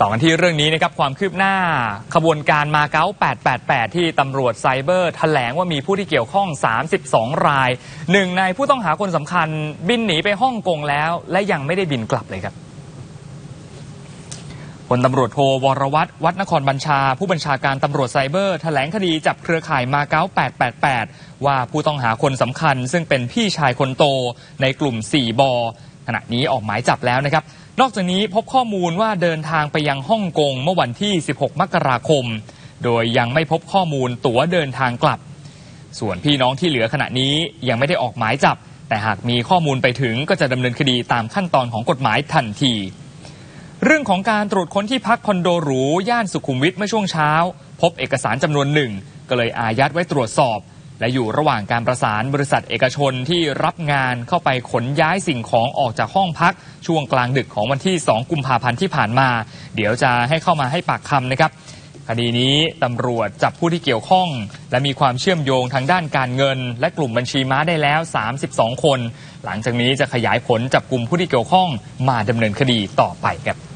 ต่อกันที่เรื่องนี้นะครับความคืบหน้าขบวนการมาเก๊า 888 ที่ตำรวจไซเบอร์แถลงว่ามีผู้ที่เกี่ยวข้อง 32 รายหนึ่งในผู้ต้องหาคนสำคัญบินหนีไปฮ่องกงแล้ว และยังไม่ได้บินกลับเลยครับพลตำรวจโทวรวัตรวัดนครบัญชา ผู้บัญชาการตำรวจไซเบอร์แถลงคดีจับเครือข่ายมาเก๊า 888 ว่าผู้ต้องหาคนสำคัญ ซึ่งเป็นพี่ชายคนโตในกลุ่ม 4 บอขณะนี้ออกหมายจับแล้วนะครับ นอกจากนี้พบข้อมูลว่าเดินทางไปยังฮ่องกงเมื่อวันที่ 16 มกราคม โดยยังไม่พบข้อมูลตั๋วเดินทางกลับ ส่วนพี่น้องที่เหลือขณะนี้ยังไม่ได้ออกหมายจับ แต่หากมีข้อมูลไปถึงก็จะดำเนินคดีตามขั้นตอนของกฎหมายทันที เรื่องของการตรวจค้นที่พักคอนโดหรูย่านสุขุมวิทเมื่อช่วงเช้า พบเอกสารจำนวนหนึ่งก็เลยอายัดไว้ตรวจสอบ และอยู่ระหว่างการประสานบริษัทเอกชนที่รับงานเข้าไปขนย้ายสิ่งของออกจากห้องพัก ช่วงกลางดึกของวันที่ 2 กุมภาพันธ์ที่ผ่านมา เดี๋ยวจะให้เข้ามาให้ปากคำนะครับคดีนี้ตำรวจจับผู้ที่เกี่ยวข้อง และมีความเชื่อมโยงทางด้านการเงิน และกลุ่มบัญชีม้าได้แล้ว 32 คน หลังจากนี้จะขยายผลจับกลุ่มผู้ที่เกี่ยวข้องมาดำเนินคดีต่อไปครับ